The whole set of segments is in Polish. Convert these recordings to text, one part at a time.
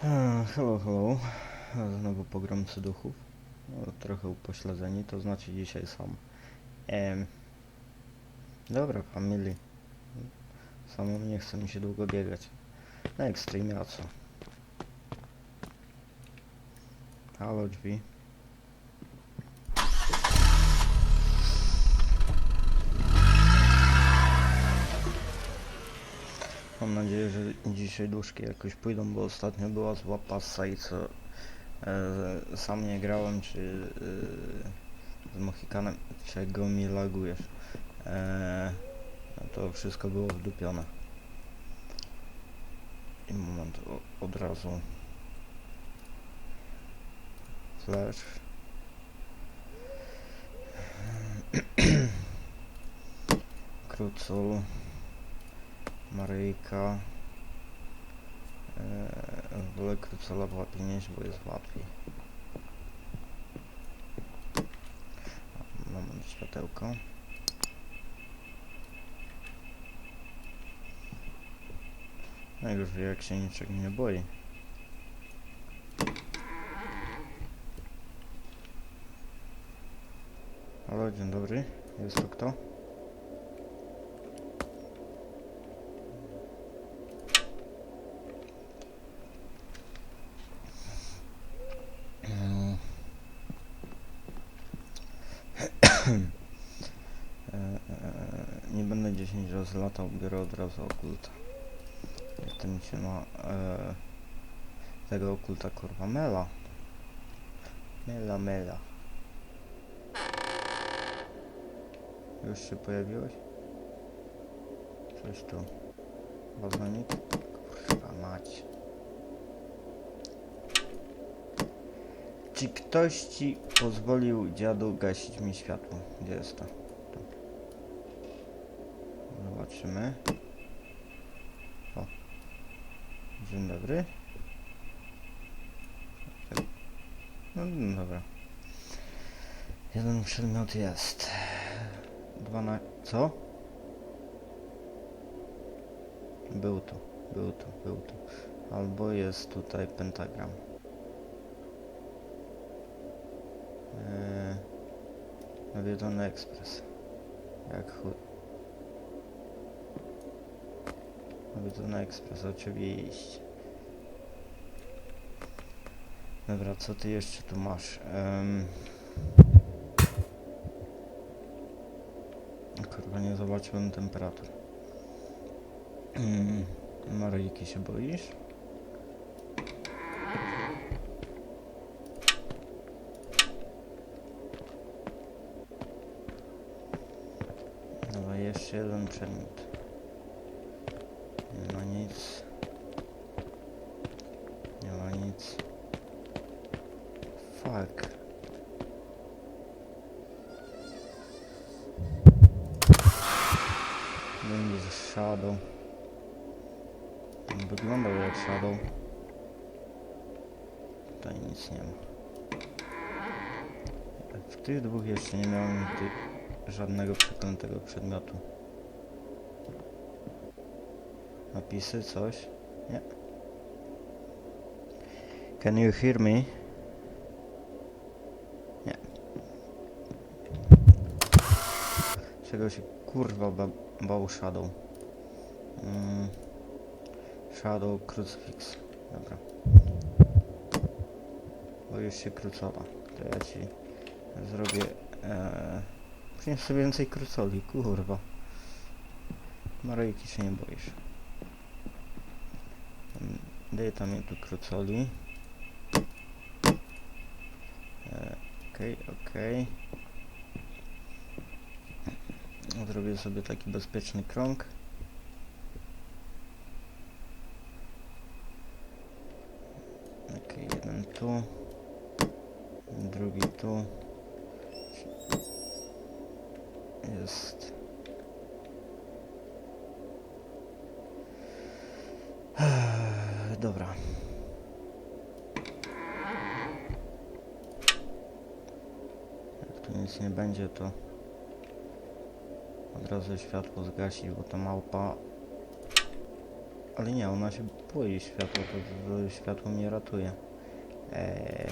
Hello, hello. Znowu pogromcy duchów. No, trochę upośledzeni, to znaczy dzisiaj są. Em, dobra, family. Samo nie chce mi się długo biegać. Na ekstremie, a co? Halo, drzwi. Mam nadzieję, że dzisiaj duszki jakoś pójdą, bo ostatnio była zła passa i co e, sam nie grałem, czy e, z Mohikanem, czego mi lagujesz. E, no to wszystko było wdupione. I moment, o, od razu. Flash. Krucul. Maryjka. Eee, wolę krucola w łapie nieść, bo jest łatwiej. Moment, światełko. No już wie, jak się niczego nie boi. Halo, dzień dobry. Jest to kto? Mm. E, e, Nie będę 10 razy latał, biorę od razu okulta. Jak mi się ma e, tego okulta kurwa mela. Mela, mela. Już się pojawiłeś? Coś tu. Wazonik? Kurwa mać. Czy ktoś ci pozwolił dziadu gasić mi światło? Gdzie jest to? Zobaczymy. O. Dzień dobry. No, no dobra. Jeden przedmiot jest. Dwa na... Co? Był tu, był tu, był tu. Albo jest tutaj pentagram. Eee, nawiedzony ekspres. Jak chuj. Nawiedzony ekspres, oczywiście. Dobra, co ty jeszcze tu masz? Em... Kurwa, nie zobaczyłem temperatur. Mm, Maryjki się boisz? Dobra, jeszcze jeden przedmiot. Nie ma nic. Nie ma nic. Fuck. Będzie Shadow. On Wyglądał jak Shadow. Tutaj nic nie ma. W tych dwóch jeszcze nie miałem żadnego przeklętego przedmiotu. Napisy, coś? Nie. Can you hear me? Nie. Czego się kurwa ba bał Shadow? Mm. Shadow Crucifix. Dobra. Boisz się krucola. To ja ci zrobię... E, sobie więcej krucoli, kurwa. Maryjki się nie boisz. Mm, Daję tam je tu krucoli. E, Okej, okej. Zrobię sobie taki bezpieczny krąg. Okej, jeden tu. Drugi tu. Jest. Dobra. Jak tu nic nie będzie, to od razu światło zgasi, bo ta małpa... Ale nie, ona się światło i światło to, to światło mnie ratuje. Eee.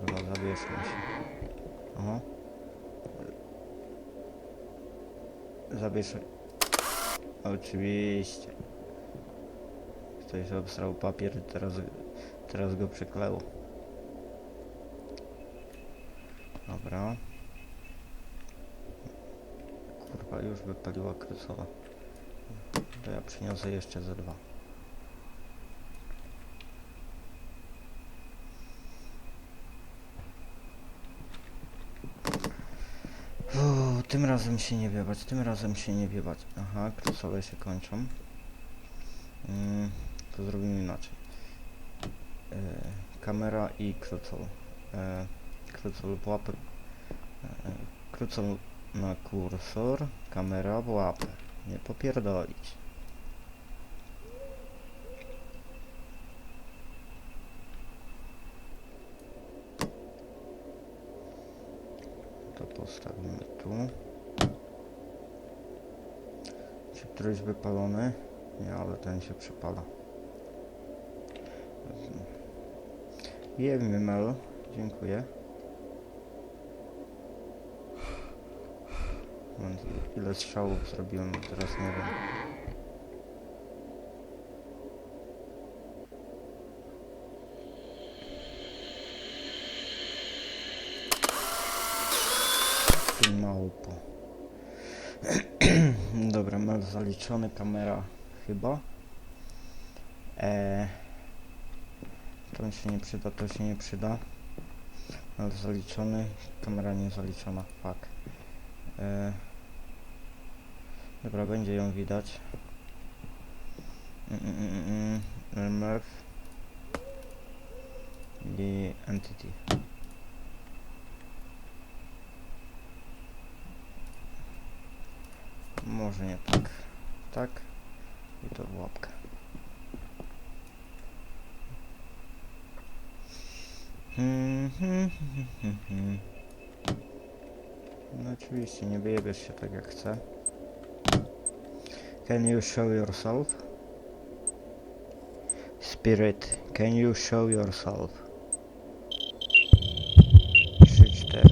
Chyba zawieszmy się. Oho. Oczywiście. Ktoś obsrał papier i teraz, teraz go przykleło. Dobra. Kurwa, już wypaliła krysowa. To ja przyniosę jeszcze ze dwa. Tym razem się nie wiewać, tym razem się nie wiewać. Aha, krysowe się kończą. Mm, to zrobimy inaczej. E, kamera i krucol. E, krucol w łapy. E, krucol na kursor, kamera w łapę. Nie popierdolić. To postawimy tu. Czy któryś wypalony? Nie, ale ten się przypala. Jemy mel. Dziękuję. Ile strzałów zrobiłem, teraz nie wiem. Ty małpo. Dobra, mel zaliczony, kamera chyba. Eee, to się nie przyda, to się nie przyda. Mel zaliczony, kamera nie zaliczona, fuck. Eee, dobra, będzie ją widać. Mm, mm, mm, mm, MF i entity. Może nie tak. Tak. I to w łapkę. Hmm, hmm, hmm, hmm, hmm. No oczywiście, nie wyjebiesz się tak jak chcę. Can you show yourself? Spirit, can you show yourself? 3, 4.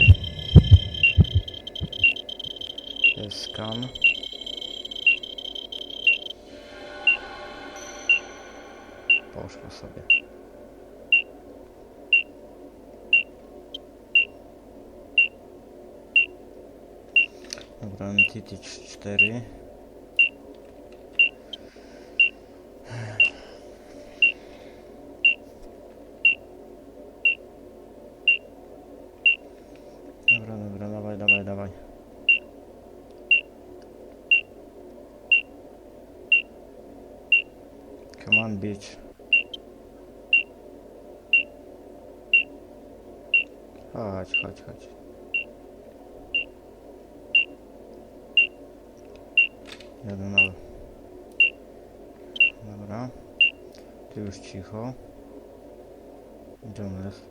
Jest Poszło sobie. Dobra, Entity 4. Dobra, dobra, dawaj, dawaj, dawaj. Come on, bitch. Chodź, chodź, chodź. Jeden ale. Dobra. Ty już cicho. Jest?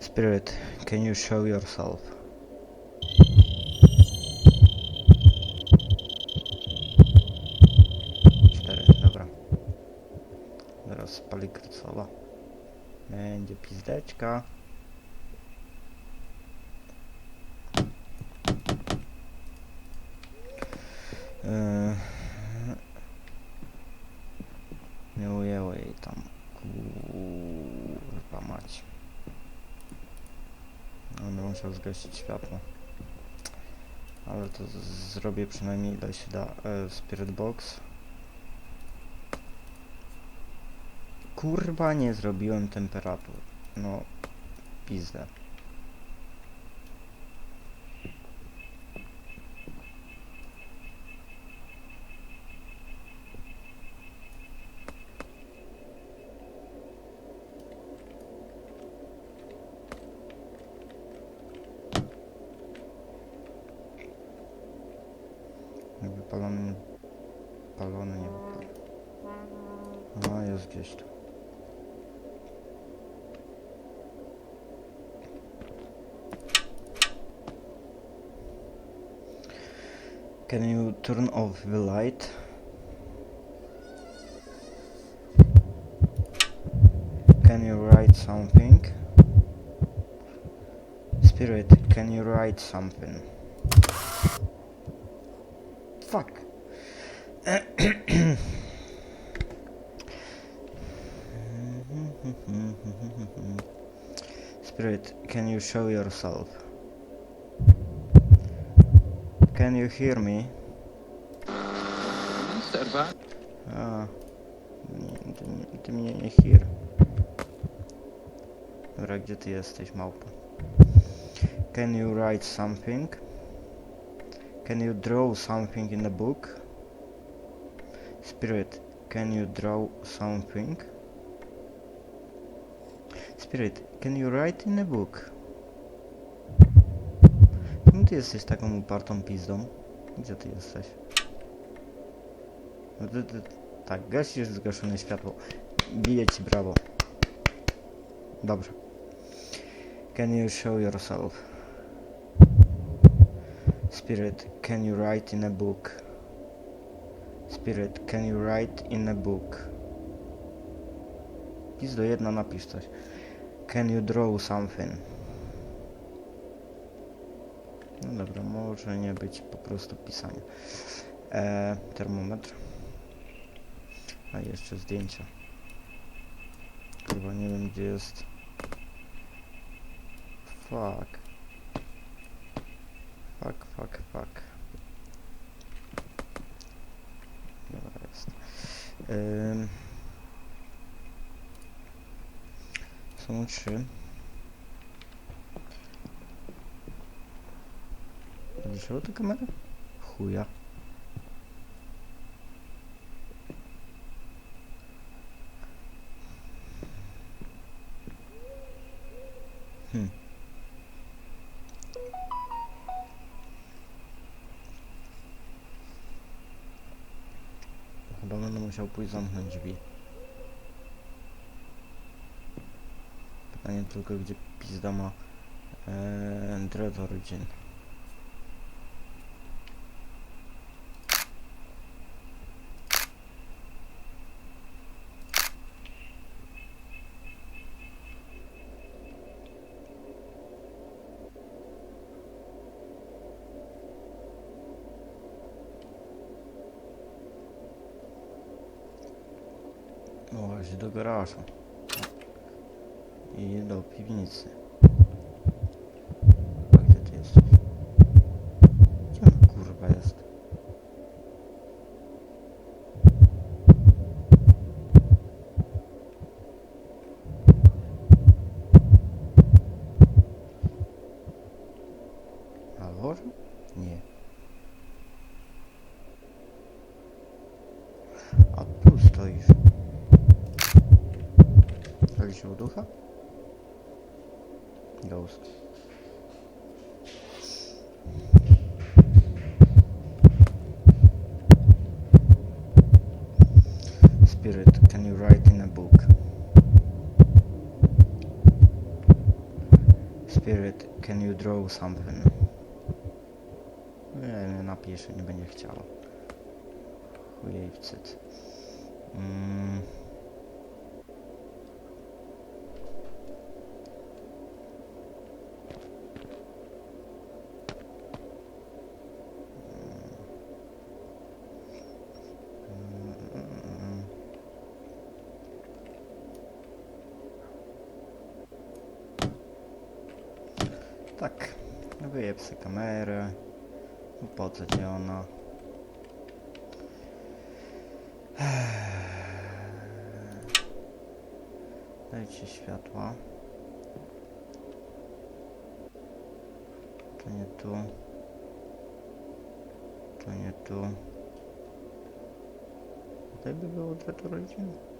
Spirit, can you show yourself? Cztery, dobra. Teraz spali krycola. Będzie pizdeczka. Eee, Nie ujęło jej tam. Kurwa mać. Będę musiał zgasić światło. Ale to zrobię przynajmniej ile się da. E, Spirit Box. Kurwa nie zrobiłem temperatur. Pizdę. Jakby palony nie... Palony nie wypalił. A, jest gdzieś tu. Can you turn off the light? Can you write something? Spirit, can you write something? Fuck. Spirit, can you show yourself? Can you hear me? Serwa? A, nie, ty, ty mnie nie hear. Dobra, gdzie ty jesteś, małpa? Can you write something? Can you draw something in the book? Spirit, can you draw something? Spirit, can you write in a book? Ty jesteś taką upartą pizdą? Gdzie ty jesteś? No ty, ty, tak, gasisz zgaszone światło. Bije ci brawo. Dobrze. Can you show yourself? Spirit, can you write in a book? Spirit, can you write in a book? Pizdo jedna napisz coś. Can you draw something? No dobra, może nie być po prostu pisanie. Eee, termometr. A jeszcze zdjęcia. Chyba nie wiem gdzie jest. Fuck. Fuck, fuck, fuck. Dobra jest. Ym. Są trzy. Wzięło tę kamerę? Chuja. Hmm. Chyba będę musiał pójść zamknąć drzwi. Pytanie tylko, gdzie pizda ma Dread właśnie do garażu. I do piwnicy. Spirit, can you write in a book? Spirit, can you draw something? Nie, napiszę, nie będzie cyc. Mm. Mm. Sobie kamerę. No Po co ci ona? Dajcie światła. To nie tu. To nie tu. Tutaj by było dwie rodziny.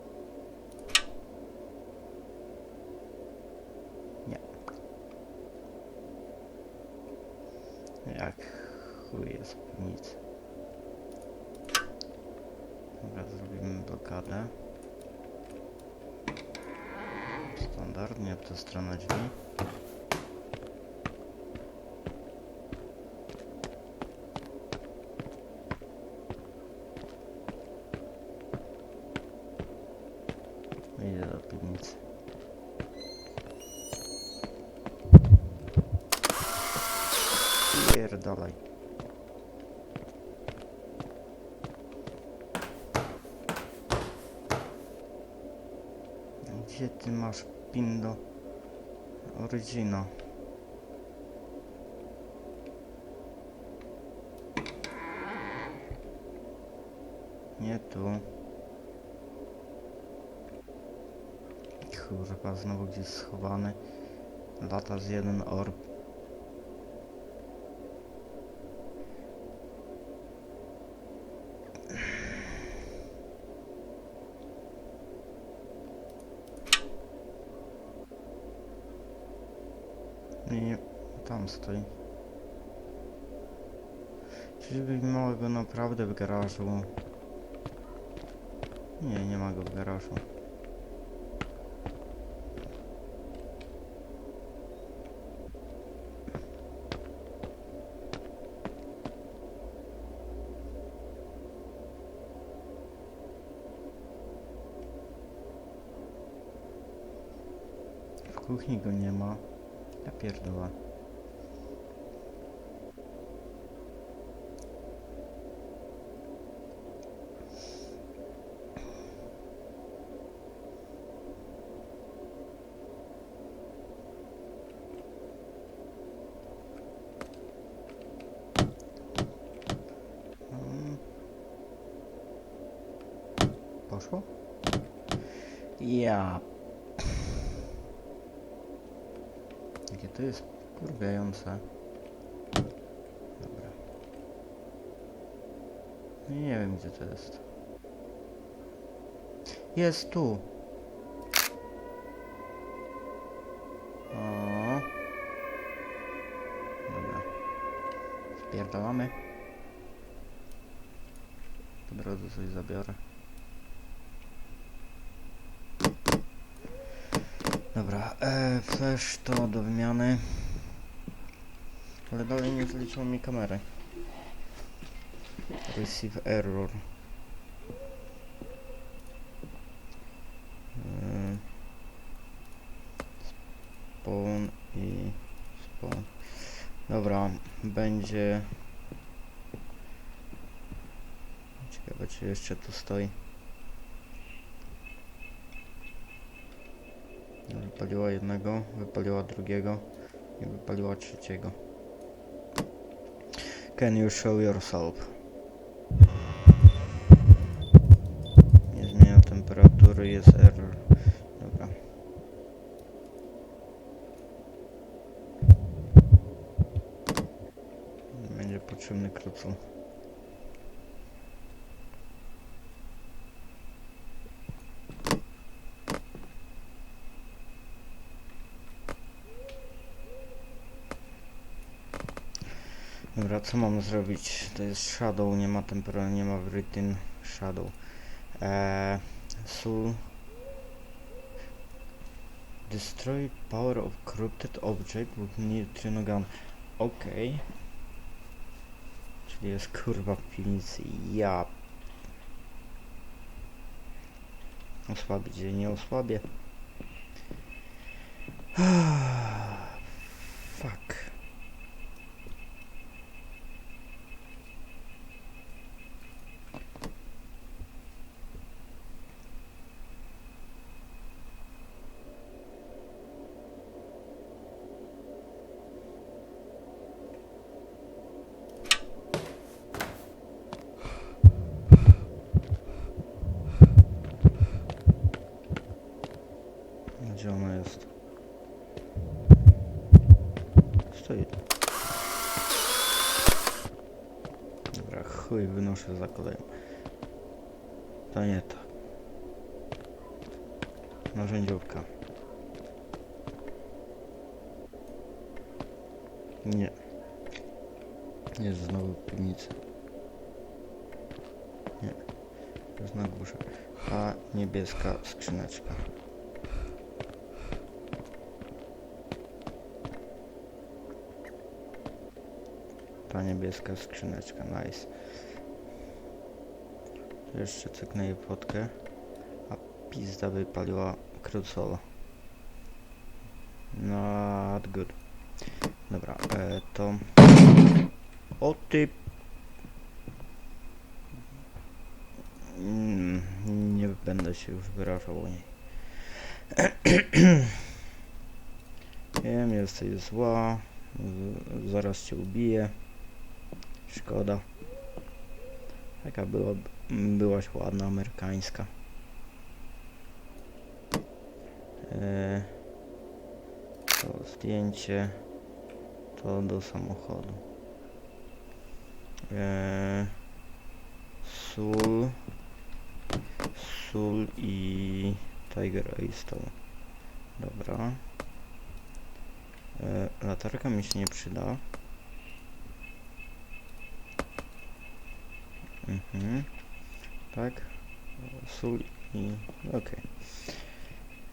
jak chuj jest nic. Dobra, zrobimy blokadę. Standardnie w tę stronę drzwi. Idę do piwnicy. Spierdalaj. Gdzie ty masz pin do Origina? Nie tu. Kurwa, znowu gdzieś schowany. Lata z jeden orb. Tam stoi. Czyżby miało go naprawdę w garażu? Nie, nie ma go w garażu. W kuchni go nie ma. Ja pierdolę. Mm. Poszło? Ja. Jakie to jest kurwiające. Dobra. Nie wiem gdzie to jest. Jest tu. O. Dobra. Spierdalamy. Po drodze coś zabiorę. Dobra, e, flash to do wymiany. Ale dalej nie zliczyło mi kamery. Receive error. E, spawn i spawn. Dobra, będzie... Ciekawe czy jeszcze tu stoi. Wypaliła jednego, wypaliła drugiego i wypaliła trzeciego. Can you show yourself? Nie zmienia temperatury, jest error. Dobra. Będzie potrzebny krucul. Dobra, co mam zrobić? To jest shadow, nie ma tempera, nie ma written shadow. Eee, soul destroy power of corrupted object with neutrino gun. Okej. Czyli jest kurwa w piwnicy. Ja. Osłabić nie osłabię. Fuck. Gdzie ona jest? Stoi. Dobra, wynoszę za kolejną. To nie to. Narzędziówka. Nie. Jest znowu w piwnicy. Nie. Jest na górze. A niebieska skrzyneczka. Ta niebieska skrzyneczka, nice. Jeszcze cyknę jej fotkę. A pizda wypaliła krucolo. Not good. Dobra, e, to O ty... Mm, Nie będę się już wyrażał o niej. Wiem, jesteś zła. z- Zaraz cię ubiję. Szkoda. Taka była, byłaś ładna, amerykańska. E, to zdjęcie. To do samochodu. E, sól. Sól i Tiger Ace. Dobra. E, latarka mi się nie przyda. Mhm. Tak. Sól i... okej.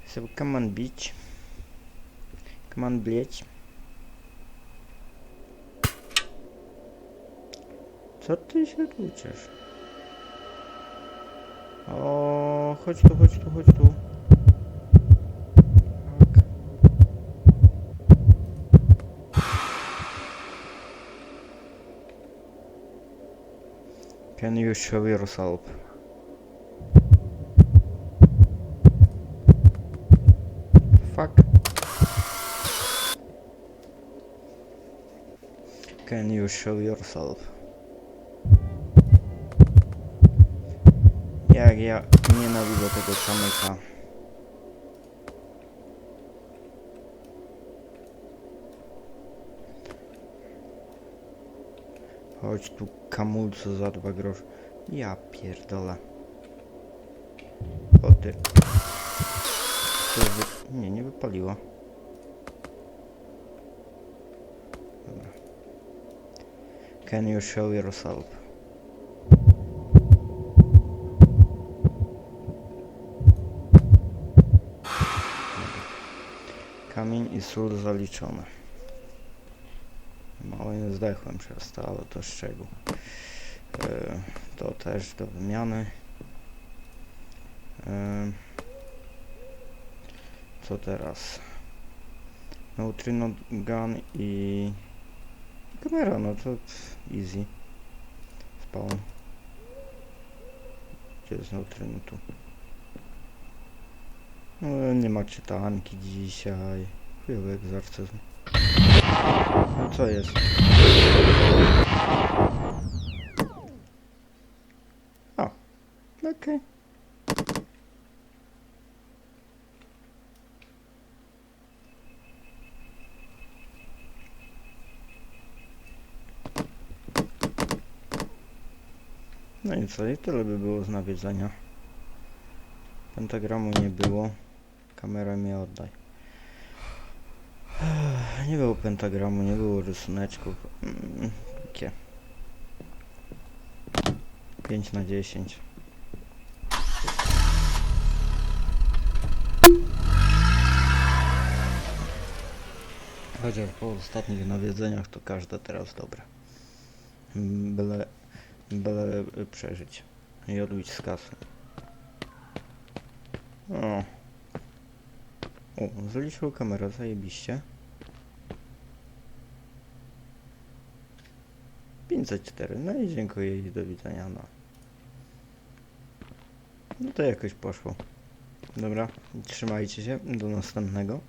So come on bitch. Come on bleć. Co ty się tłuczesz? O, chodź tu, chodź tu, chodź tu. Tak. Can you show yourself? Fuck. Can you show yourself? Jak ja nienawidzę tego kamyka. Chodź tu kamulcu za dwa grosze. Ja pierdolę. O ty. Nie, nie wypaliło. Can you show yourself? Kamień i sól zaliczone. Mało nie zdechłem przez to, ale to szczegół. E, to też do wymiany. E, co teraz? Neutrino gun i kamera, no to easy. Spawn. Gdzie jest neutrino tu? No, nie ma czytanki dzisiaj. Chujowy egzorcyzm. No co jest? O, okej. No i co, i tyle by było z nawiedzenia. Pentagramu nie było. Kamerę mi oddaj. Nie było pentagramu, nie było rysuneczków. Mm, Takie. 5 na 10. Chociaż po ostatnich nawiedzeniach to każde teraz dobre. Mm, Byle, byle przeżyć i odbić z kasy. O. O, zaliczył kamerę, zajebiście. 504, no i dziękuję i do widzenia, no. No to jakoś poszło. Dobra, trzymajcie się, do następnego.